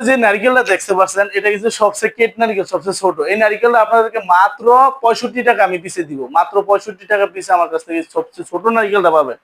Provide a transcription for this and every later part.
যে নারকেলটা দেখতে পাচ্ছেন, এটা কিন্তু সবচেয়ে কেট নারকেল, সবচেয়ে ছোট। এই নারকেলটা আপনাদেরকে মাত্র পঁয়ষট্টি টাকা আমি পিসে দিব। মাত্র পঁয়ষট্টি টাকা পিসে আমার কাছ থেকে সবচেয়ে ছোট নারকেলটা পাবেন।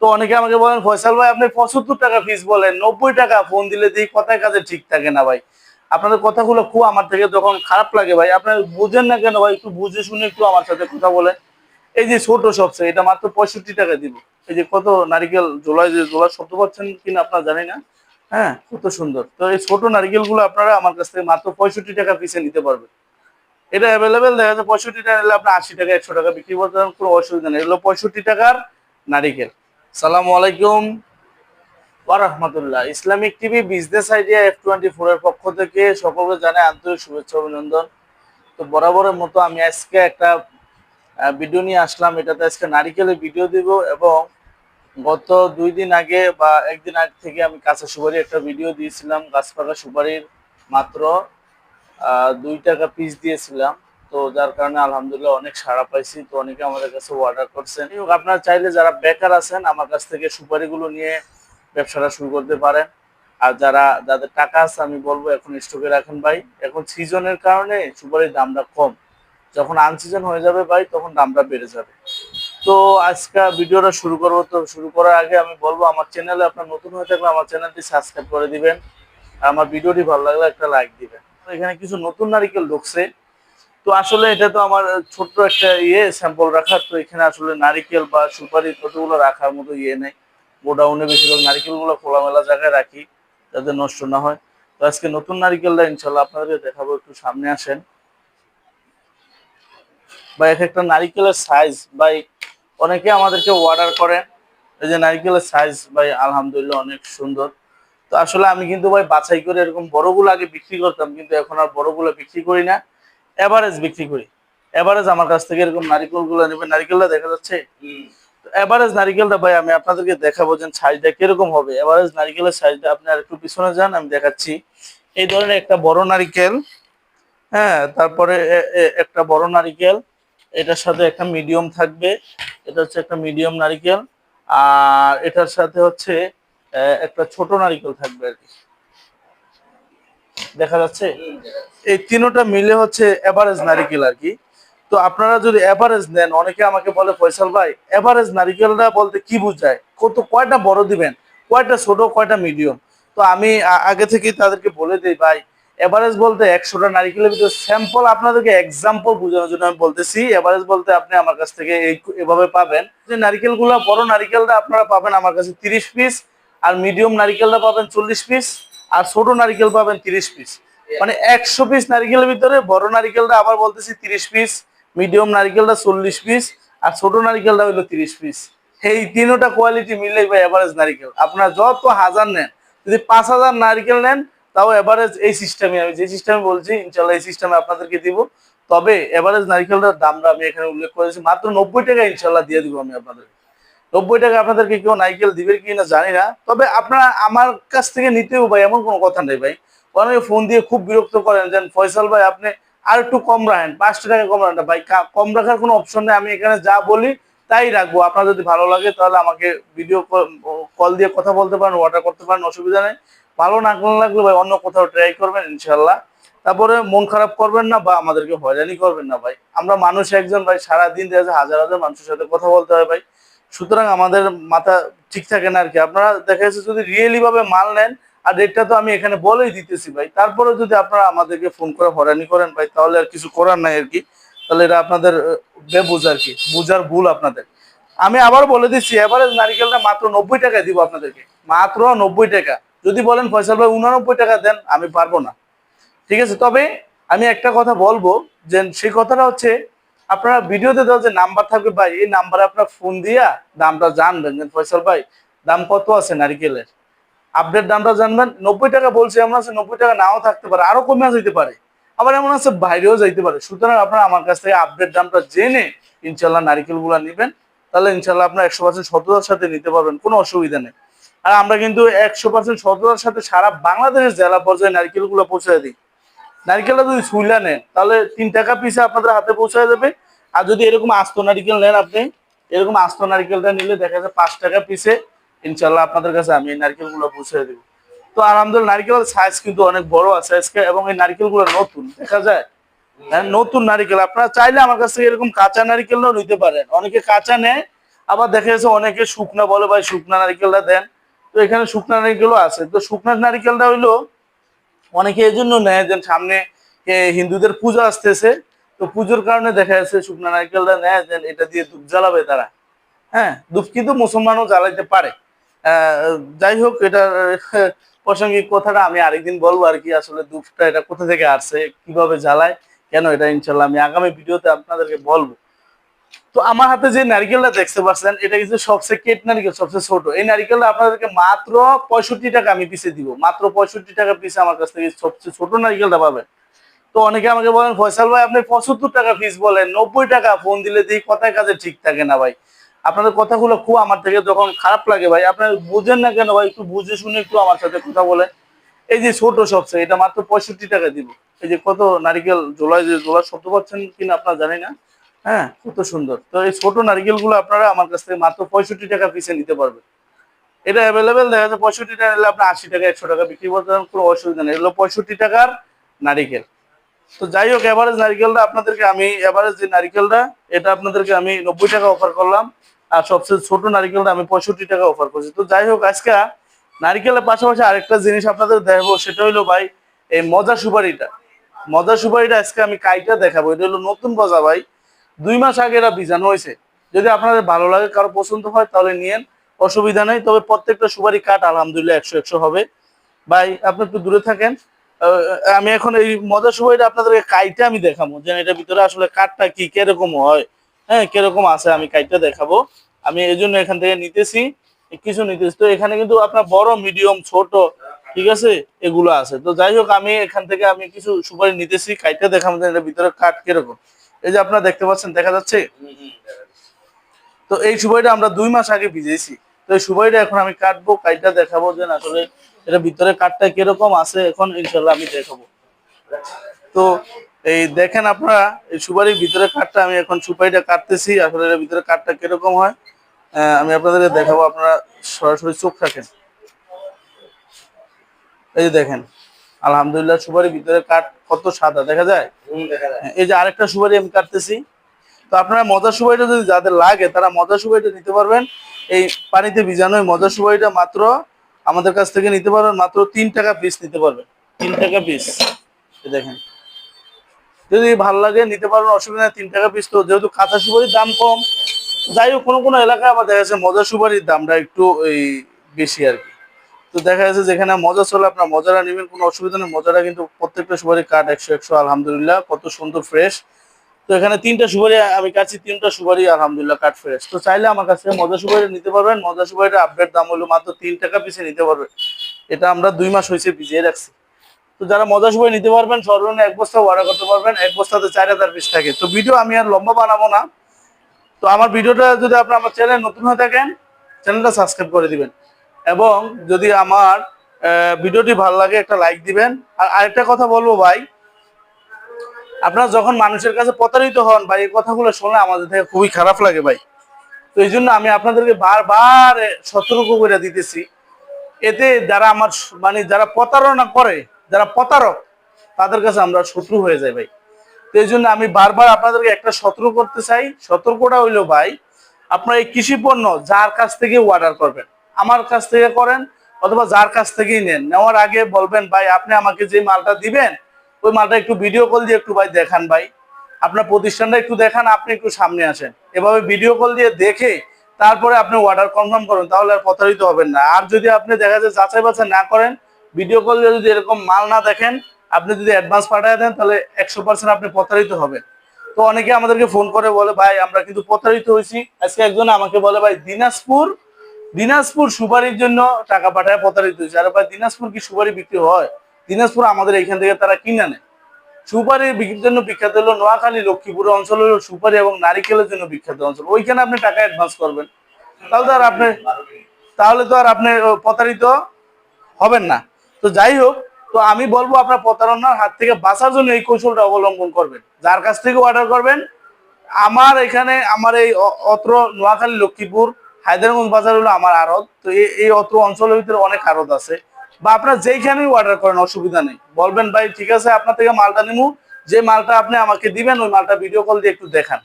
তো অনেকে আমাকে বলেন, ফয়সাল ভাই, আপনি পঁচাত্তর টাকা পিস বলেন, নব্বই টাকা ফোন দিলে দিই কথায় কাজে ঠিক থাকে না ভাই। আপনাদের কথাগুলো খুব আমার থেকে যখন খারাপ লাগে ভাই, আপনার বুঝেন না কেন ভাই, একটু বুঝে শুনে একটু আমার সাথে কথা বলেন। এই যে ছোট সবচেয়ে, এটা মাত্র পঁয়ষট্টি টাকা দিব। এই যে কত নারিকেল জোলায় যে জোলা শব্দ পাচ্ছেন কিনা আপনারা জানি না। হ্যাঁ কত সুন্দর। তো এই ছোট নারকেলগুলো আপনারা আমার কাছ থেকে মাত্র পঁয়ষট্টি টাকা পিসে নিতে পারবেন। এটা অ্যাভেলেবেল দেখা যাচ্ছে পঁয়ষট্টি টাকা নিলে আপনি আশি টাকা, একশো টাকা বিক্রি করতে পারেন, কোনো অসুবিধা নেই। এগুলো পঁয়ষট্টি টাকার নারিকেল। সালামু আলাইকুম। ওয়ারহমতুল্লাহ Islamic TV business idea F twenty ফোরের পক্ষ থেকে সকলকে জানাই আন্তরিক শুভেচ্ছা, অভিনন্দন। তো বরাবরের মতো আমি আজকে একটা ভিডিও নিয়ে আসলাম। এটাতে আজকে নারিকেলের ভিডিও দিব এবং গত দুই দিন আগে বা একদিন আগে থেকে আমি কাঁচা সুপারি একটা ভিডিও দিয়েছিলাম গাছ পাকা সুপারির মাত্র দুই টাকা পিস দিয়েছিলাম। তো যার কারণে আলহামদুলিল্লাহ অনেক সাড়া পাইছি। তো অনেকে আমাদের কাছে অর্ডার করছেন। হোক, আপনারা চাইলে যারা বেকার আছেন আমার কাছ থেকে সুপারিগুলো নিয়ে ব্যবসাটা শুরু করতে পারেন। আর যারা যাদের টাকা আছে আমি বলব এখন স্টকে রাখেন ভাই। এখন সিজনের কারণে সুপারির দামটা কম। যখন আনসিজন হয়ে যাবে ভাই তখন দামটা বেড়ে যাবে। তো আজকে ভিডিওটা শুরু করব। তো শুরু করার আগে আমি বলব, আমার চ্যানেলে আপনার নতুন হয়ে থাকলে আমার চ্যানেলটি সাবস্ক্রাইব করে দিবেন। আমার ভিডিওটি ভালো লাগলে একটা লাইক দিবেন। এখানে কিছু নতুন নারিকেল ঢুকছে। তো আসলে এটা তো আমার ছোট্ট একটা ইয়ে স্যাম্পল রাখার। তো এখানে আসলে নারিকেল বা সুপারি কতগুলো রাখার মতো ইয়ে নেই। গোডাউনে বেশিরভাগ নারিকেলগুলো খোলামেলা জায়গায় রাখি, যাতে নষ্ট না হয়। তো আজকে নতুন নারিকেলটা ইনশাল্লাহ আপনাদের দেখাবো, একটু সামনে আসেন। বা এক একটা নারিকেলের সাইজ বাই অনেকে আমাদেরকে অর্ডার করেন। এই যে নারিকেলের সাইজ ভাই আলহামদুলিল্লাহ অনেক সুন্দর। তো আসলে আমি কিন্তু ভাই বাছাই করে এরকম বড়গুলো আগে বিক্রি করতাম কিন্তু এখন আর বড়গুলো বিক্রি করি না। এভারেজ বিক্রি করি। এভারেজ আমার কাছ থেকে এরকম নারিকেলগুলো নেবে নারিকেলটা দেখা যাচ্ছে? এভারেজ নারিকেলটা ভাই আমি আপনাদেরকে দেখাবো যে সাইজটা কীরকম হবে। এভারেজ নারিকেলের সাইজটা আপনি আর একটু পিছনে যান আমি দেখাচ্ছি। এই ধরনের একটা বড় নারিকেল হ্যাঁ তারপরে একটা বড় নারিকেল। এটার সাথে একটা মিডিয়াম থাকবে, এটা হচ্ছে একটা মিডিয়াম নারিকেল, আর এটার সাথে হচ্ছে একটা ছোট নারিকেল থাকবে আর কি। দেখা যাচ্ছে? এই তিনোটা মিলে হচ্ছে এভারেজ নারিকেল আর কি। তো আপনারা যদি এভারেজ নেন, অনেকে আমাকে বলে, ফয়সাল ভাই এভারেজ নারিকেলটা বলতে কি বুঝায়? কত, কয়টা বড় দিবেন? কয়টা ছোট, কয়টা মিডিয়াম তো আমি আগে থেকেই তাদেরকে বলে দিই, ভাই এভারেজ বলতে একশোটা নারিকেলের ভিতরে স্যাম্পল আপনাদেরকে এক্সাম্পল বোঝানোর জন্য আমি বলতেছি। এভারেজ বলতে আপনি আমার কাছ থেকে এভাবে পাবেন। যে নারিকেলগুলো, বড় নারিকেলটা আপনারা পাবেন আমার কাছে তিরিশ পিস আর মিডিয়াম নারিকেলটা পাবেন চল্লিশ পিস আর ছোট নারিকেল পাবেন তিরিশ পিস মানে একশো পিস নারিকেলের ভিতরে বড় নারিকেলটা আবার বলতেছি তিরিশ পিস মিডিয়াম নারিকেলটা চল্লিশ পিস আর ছোট নারিকেলটা হইল তিরিশ পিস এই তিনোটা কোয়ালিটি মিললেই ভাই এভারেজ নারিকেল। আপনারা যত হাজার নেন, যদি পাঁচ হাজার নারিকেল নেন তাও এভারেজ এই সিস্টেমে আমি যে সিস্টেমে বলছি ইনশাল্লাহ এই সিস্টেমে আপনাদেরকে দিব। তবে এভারেজ নারিকেলটার দামটা আমি এখানে উল্লেখ করেছি, মাত্র নব্বই টাকা ইনশাল্লাহ দিয়ে দিব আমি আপনাদের। নব্বই টাকা আপনাদেরকে কেউ নাইকেল দিবে কি না জানি না, তবে আপনারা আমার কাছ থেকে নিতেও ভাই এমন কোনো কথা নেই ভাই। অনেকে ফোন দিয়ে খুব বিরক্ত করেন, যেন ফয়সাল ভাই আপনি আর একটু কম রাখেন পাঁচটা টাকা কম রাখেন ভাই। কম রাখার কোনো অপশন নেই, আমি এখানে যা বলি তাই রাখব। আপনার যদি ভালো লাগে তাহলে আমাকে ভিডিও কল দিয়ে কথা বলতে পারেন অর্ডার করতে পারেন, অসুবিধা নেই। ভালো না লাগলে ভাই অন্য কোথাও ট্রাই করবেন ইনশাল্লাহ তারপরে মন খারাপ করবেন না বা আমাদেরকে হয়রানি করবেন না ভাই। আমরা মানুষ একজন ভাই, সারাদিন দেখা যায় হাজার হাজার মানুষের সাথে কথা বলতে হয় ভাই। সুতরাং আমাদের মাথা ঠিক থাকে না আর কি আপনারা দেখা যাচ্ছে যদি রিয়েলি ভাবে মাল নেন, আর রেটটা তো আমি এখানে বলেই দিতেছি ভাই। তারপরে যদি আপনারা আমাদেরকে ফোন করে হয়রানি করেন ভাই, তাহলে আর কিছু করার নাই আর কি তাহলে এটা আপনাদের বেবুঝ আর কি বুঝার ভুল আপনাদের। আমি আবার বলে দিচ্ছি এভারেজ নারিকেলটা মাত্র নব্বই টাকায় দিব আপনাদেরকে। মাত্র নব্বই টাকা। যদি বলেন ফয়সাল ভাই উনানব্বই টাকা দেন, আমি পারব না। ঠিক আছে? তবে আমি একটা কথা বলব, যে সেই কথাটা হচ্ছে, আপনারা ভিডিওতে দেওয়া যে নাম্বার থাকবে ভাই, এই নাম্বারে আপনার ফোন দিয়া দামটা জানবেন। যে ফয়সাল ভাই, দাম কত আছে নারিকেলের? আপডেট দামটা জানবেন। নব্বই টাকা বলছি, এমন আছে নব্বই টাকা নাও থাকতে পারে, আরও কমে যেতে পারে। আবার এমন আছে বাইরেও যাইতে পারে। সুতরাং আপনারা আমার কাছ থেকে আপডেট দামটা জেনে ইনশাল্লাহ নারিকেলগুলা নিবেন। তাহলে ইনশাল্লাহ আপনার একশো পার্সেন্ট সততার সাথে নিতে পারবেন, কোনো অসুবিধা নেই। আর আমরা কিন্তু একশো পার্সেন্ট সততার সাথে সারা বাংলাদেশের জেলা পর্যায়ে নারিকেলগুলো পৌঁছে দিই। নারিকেলটা যদি ছুইলা নেন তাহলে তিন টাকা পিসে আপনাদের হাতে পৌঁছায় যাবে আর যদি এরকম আস্ত নারিকেল নেন আপনি এরকম আস্ত নারিকেলটা নিলে দেখা যায় পাঁচ টাকা পিসে ইনশাল্লাহ আপনাদের কাছে আমি এই নারকেলগুলো পৌঁছে দেবো। তো আলহামদুলিল্লাহ নারিকেলের সাইজ কিন্তু অনেক বড় আছে আজকে এবং এই নারিকেলগুলো নতুন দেখা যায়। হ্যাঁ, নতুন নারিকেল। আপনারা চাইলে আমার কাছ থেকে এরকম কাঁচা নারিকেলও নিতে পারেন। অনেকে কাঁচা নেয় আবার দেখা যাচ্ছে অনেকে শুকনা বলে ভাই শুকনা নারিকেলটা দেন। তো এখানে শুকনা নারিকেলও আছে। তো শুকনা নারিকেলটা হইল অনেকে এই জন্য নেয় যে সামনে হিন্দুদের পূজা আসতেছে। তো পুজোর কারণে দেখা যাচ্ছে শুকনা নারিকেলটা নেয় যে এটা দিয়ে ধূপ জ্বালাবে তারা। হ্যাঁ ধূপ কিন্তু মুসলমানও জ্বালাইতে পারে। যাই হোক, এটা প্রাসঙ্গিক কথাটা আমি আরেকদিন বলব আর কি, আসলে ধূপটা এটা কোথা থেকে আসছে, কীভাবে জ্বালায়, কেন এটা ইনশাল্লাহ আমি আগামী ভিডিওতে আপনাদেরকে বলব। তো আমার হাতে যে নারিকেলটা দেখতে পাচ্ছেন, এটা কিন্তু সবচেয়ে কেট নারিকেল, সবচেয়ে ছোট। এই নারিকেলটা আপনাদেরকে মাত্র পঁয়ষট্টি টাকা আমি পিসে দিব। মাত্র পঁয়ষট্টি টাকা পিসে আমার কাছ থেকে সবচেয়ে ছোট নারিকেলটা পাবেন। তো অনেকে আমাকে বলেন, ফয়সাল ভাই, আপনি পঁচাত্তর টাকা পিস বলেন, নব্বই টাকা ফোন দিলে দিই কথায় কাজে ঠিক থাকে না ভাই। আপনাদের কথাগুলো খুব আমার থেকে যখন খারাপ লাগে ভাই, আপনারা বুঝেন না কেন ভাই, একটু বুঝে শুনে একটু আমার সাথে কথা বলেন। এই যে ছোট সবচেয়ে, এটা মাত্র পঁয়ষট্টি টাকা দিব। এই যে কত নারিকেল জোলায় যে জোলা শব্দ পাচ্ছেন কিনা আপনার জানি না। হ্যাঁ কত সুন্দর। তো এই ছোট নারিকেলগুলো আপনারা আমার কাছ থেকে মাত্র পঁয়ষট্টি টাকা পিসে নিতে পারবেন। এটা অ্যাভেলেবেল দেখা যাচ্ছে পঁয়ষট্টি টাকা নিলে আপনি আশি টাকা, একশো টাকা বিক্রি করতে কোনো অসুবিধা নেই। এগুলো পঁয়ষট্টি টাকার নারিকেল। তো যাই হোক এভারেজ নারিকেলটা আপনাদেরকে আমি এভারেজ যে নারিকেলটা, এটা আপনাদেরকে আমি নব্বই টাকা অফার করলাম। আর সবচেয়ে ছোট নারিকেলটা আমি পঁয়ষট্টি টাকা অফার করছি। তো যাই হোক, আজকে নারিকেলের পাশাপাশি আরেকটা জিনিস আপনাদের দেখাবো, সেটা হলো ভাই, এই মজা সুপারিটা। মজা সুপারিটা আজকে আমি কাইটা দেখাবো। এটা হলো নতুন গজা ভাই। দুই মাস আগে এটা বীজাণু হয়েছে। যদি আপনাদের ভালো লাগে, কারও পছন্দ হয়, তাহলে নিয়েন। অসুবিধা নেই, তবে প্রত্যেকটা সুপারি কাঠ আলহামদুলিল্লাহ একশো একশো হবে। ভাই, আপনি একটু দূরে থাকেন। আমি এখন এই মজা সুপারিটা আপনাদেরকে কাইটা আমি দেখাবো। যে এটার ভিতরে আসলে কাঠটা কি, কীরকম হয়। হ্যাঁ কীরকম আছে, আমি কাইটা দেখাবো। আমি এই জন্য এখান থেকে নিতেছি, কিছু নিতেছি। তো এখানে কিন্তু আপনার বড়, মিডিয়াম, ছোট, ঠিক আছে, এগুলো আছে। তো যাই হোক, আমি এখান থেকে আমি কিছু সুপারি নিতেছি কাইটা দেখাবো যে এটার ভিতরে কাঠ কীরকম। এই যে আপনারা দেখতে পাচ্ছেন, দেখা যাচ্ছে? তো এই সুপারিটা আমরা দুই মাস আগে ভিজেছি। তো এই সুপারিটা এখন আমি কাটবো কাইটা দেখাবো যে আসলে এটা ভিতরে কাঠটা কীরকম আছে, এখন ইনশাল্লাহ আমি দেখাবো। তো এই দেখেন আপনারা, এই সুপারির ভিতরে কাঠটা আমি এখন সুপারিটা কাটতেছি, আসলে এর ভিতরে কাঠটা কীরকম হয় আমি আপনাদেরকে দেখাবো, আপনারা সরাসরি চোখ রাখেন। এই যে দেখেন আলহামদুলিল্লাহ সুপারির ভিতরে কাঠ কত সাদা দেখা যায়? এই যে আরেকটা সুপারি আমি কাটতেছি। তো আপনারা মজা সুপারিটা যদি যাদের লাগে তারা মজা সুপারিটা নিতে পারবেন। এই পানিতে ভিজানো এই মজা সুপারিটা মাত্র আমাদের কাছ থেকে নিতে পারবেন মাত্র তিন টাকা পিস নিতে পারবেন। তিন টাকা পিস দেখেন। যদি ভালো লাগে নিতে পারবেন অসুবিধা নেই তিন টাকা পিস তো যেহেতু কাঁচা সুপারির দাম কম যাই হোক কোনো কোনো এলাকায় আবার দেখা যাচ্ছে মজা সুপারির দামটা একটু এই বেশি আর কি। তো দেখা যাচ্ছে যেখানে মজা চলে, আপনার মজারা নেবেন, কোনো অসুবিধা নেই। মজারা কিন্তু প্রত্যেকটা সুপারি কাঠ একশো একশো, আলহামদুলিল্লাহ, কত সুন্দর ফ্রেশ তো এখানে তিনটা সুপারি, আমি কাছি তিনটা সুপারি, আলহামদুলিল্লাহ, কাঠ ফ্রেশ তো চাইলে আমার কাছে মজা সুপারি নিতে পারবেন। মজা সুপারিটা আপডেট দাম হলো মাত্র তিন টাকা পিসে নিতে পারবেন এটা আমরা দুই মাস হয়েছে ভিজিয়ে রাখছি। তো যারা মজা সুপারি নিতে পারবেন, সর্বনিম্ন এক বস্তা অর্ডার করতে পারবেন। এক বস্তাতে চার হাজার পিস থাকে। তো ভিডিও আমি আর লম্বা বানাবো না। তো আমার ভিডিওটা যদি আপনি আমার চ্যানেল নতুন হয়ে থাকেন চ্যানেলটা সাবস্ক্রাইব করে দিবেন। এবং যদি আমার ভিডিওটি ভালো লাগে, একটা লাইক দিবেন। আর আরেকটা কথা বলব ভাই, আপনারা যখন মানুষের কাছে প্রতারিত হন ভাই, এই কথাগুলো শুনলে আমাদের থেকে খুবই খারাপ লাগে ভাই। তো এই জন্য আমি আপনাদেরকে বারবার সতর্ক করে দিতেছি। এতে যারা আমার মানে যারা প্রতারণা করে, যারা প্রতারক, তাদের কাছে আমরা শত্রু হয়ে যাই ভাই। তো এই জন্য আমি বারবার আপনাদেরকে একটা সতর্ক করতে চাই। সতর্কটা হইল ভাই, আপনার এই কৃষি পণ্য যার কাছ থেকে অর্ডার করবেন আমার কাছ থেকে করেন অথবা যার কাছ থেকেই নেন। নেওয়ার আগে বলবেন, ভাই, আপনি আমাকে যে মালটা দিবেন, ওই মালটা একটু ভিডিও কল দিয়ে একটু ভাই দেখান ভাই। আপনার প্রতিষ্ঠানটা একটু দেখান, আপনি একটু সামনে আসেন। এভাবে ভিডিও কল দিয়ে দেখে তারপরে আপনি অর্ডার কনফার্ম করুন, তাহলে আর প্রতারিত হবেন না। আর যদি আপনি দেখা যায় যাচাই বাছাই না করেন ভিডিও কল দিয়ে যদি এরকম মাল না দেখেন, আপনি যদি অ্যাডভান্স পাঠিয়ে দেন, তাহলে একশো পার্সেন্ট আপনি প্রতারিত হবেন। তো অনেকে আমাদেরকে ফোন করে বলে, ভাই, আমরা কিন্তু প্রতারিত হয়েছি। আজকে একজন আমাকে বলে, ভাই, দিনাজপুর দিনাজপুর সুপারির জন্য টাকা পাঠায় প্রতারিত হয়েছে। আর ভাই, দিনাজপুর কি সুপারি বিক্রি হয়? দিনাজপুর আমাদের এখান থেকে তারা কিনে নেয় সুপারি বিক্রির জন্য বিখ্যাত হলো নোয়াখালী, লক্ষ্মীপুর অঞ্চল হলো সুপারি এবং নারিকেলের জন্য বিখ্যাত অঞ্চল। ওইখানে আপনি টাকা অ্যাডভান্স করবেন। তাহলে তো আর আপনি তাহলে তো আর আপনি প্রতারিত হবেন না। তো যাই হোক, তো আমি বলব আপনার প্রতারণার হাত থেকে বাঁচার জন্য এই কৌশলটা অবলম্বন করবেন। যার কাছ থেকে অর্ডার করবেন, আমার এখানে, আমার এই অত্র নোয়াখালী, লক্ষ্মীপুর হায়দ্রাবাদ বাজার হলো আমার আড়ত। তো এই অত্র অঞ্চলের ভিতরে অনেক আড়ত আছে। বা আপনার যেইখানেই অর্ডার করেন, অসুবিধা নেই। বলবেন, ভাই, ঠিক আছে, আপনার থেকে মালটা নিমু। যে মালটা আপনি আমাকে দিবেন, ওই মালটা ভিডিও কল দিয়ে একটু দেখান।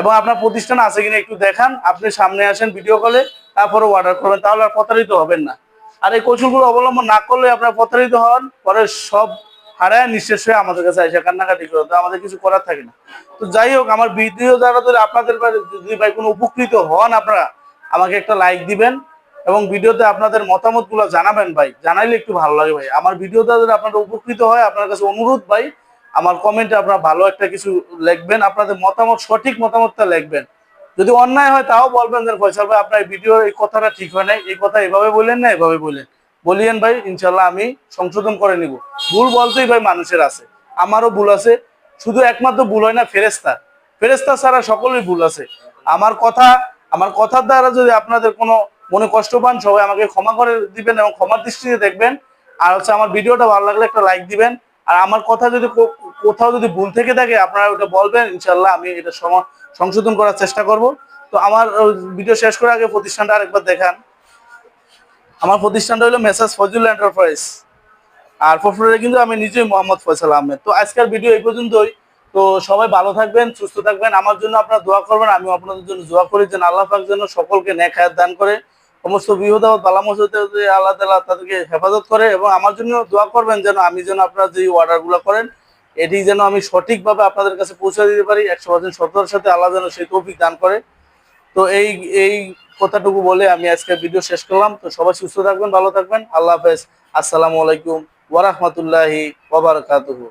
এবং আপনার প্রতিষ্ঠান আছে কিনা একটু দেখান। আপনি সামনে আসেন ভিডিও কলে তারপরে অর্ডার করবেন। তাহলে আর প্রতারিত হবেন না। আর এই কৌশলগুলো অবলম্বন না করলে আপনার প্রতারিত হন, পরে সব হারায়, নিঃশেষ হয়ে আমাদের কাছে আসে কান্নাকাটি করে তো আমাদের কিছু করার থাকে না। তো যাই হোক, আমার ভিডিও দ্বারা আপনাদের যদি ভাই কোনো উপকৃত হন আপনারা আমাকে একটা লাইক দিবেন এবং ভিডিওতে আপনাদের মতামতগুলো জানাবেন ভাই। জানাইলে একটু ভালো লাগে ভাই। আমার ভিডিওটা যদি আপনারা উপকৃত হয়, আপনার কাছে অনুরোধ ভাই, আমার কমেন্টে আপনারা ভালো একটা কিছু লিখবেন, আপনাদের মতামত, সঠিক মতামতটা লিখবেন। যদি অন্যায় হয়, তাও বলবেন যে, ফয়সাল ভাই, আপনার ভিডিও এই কথাটা ঠিক হয় নাই। এই কথা এভাবে বললেন না, এভাবে বললেন। বলিয়েন ভাই ইনশাল্লাহ আমি সংশোধন করে নিব। ভুল বলতেই ভাই মানুষের আছে। আমারও ভুল আছে। শুধু একমাত্র ভুল হয় না ফেরেস্তা ফেরেস্তা ছাড়া সকলের ভুল আছে। আমার কথা আমার কথার দ্বারা যদি আপনাদের কোনো মনে কষ্ট পান, সবাই আমাকে ক্ষমা করে দিবেন এবং ক্ষমার দৃষ্টিতে দেখবেন। আর হচ্ছে আমার ভিডিওটা ভালো লাগলে একটা লাইক দিবেন। আর আমার কথা যদি কোথাও যদি ভুল থেকে থাকে, আপনারা ওটা বলবেন। ইনশাল্লাহ আমি এটা সংশোধন করার চেষ্টা করব। তো আমার ভিডিও শেষ করার আগে প্রতিষ্ঠানটা আরেকবার দেখান। আমার প্রতিষ্ঠানটা হলো মেসাজ ফজুল এন্টারপ্রাইজ। আর ফফরে কিন্তু আমি নিজেই মোহাম্মদ ফয়সাল আহমেদ। তো আজকের ভিডিও এই পর্যন্তই। তো সবাই ভালো থাকবেন, সুস্থ থাকবেন। আমার জন্য আপনারা দোয়া করবেন আমি আপনাদের জন্য দোয়া করি, যেন আল্লাহ পাক যেন সকলকে ন্যাক হায়াত দান করে। সমস্ত বিপদ বালা মসজিদে আল্লাহ তালা তাদেরকে হেফাজত করে এবং আমার জন্য দোয়া করবেন যেন আমি যেন আপনারা যে অর্ডারগুলো করেন, এটি যেন আমি সঠিকভাবে আপনাদের কাছে পৌঁছে দিতে পারি, একশো পার্সেন্ট সততার সাথে আল্লাহ যেন সেই তৌফিক দান করে। তো এই এই কথাটুকু বলে আমি আজকে ভিডিও শেষ করলাম। তো সবাই সুস্থ থাকবেন, ভালো থাকবেন। আল্লাহ হাফেজ। আসসালামু আলাইকুম ওয়ারাহমাতুল্লাহি ওয়াবারাকাতুহু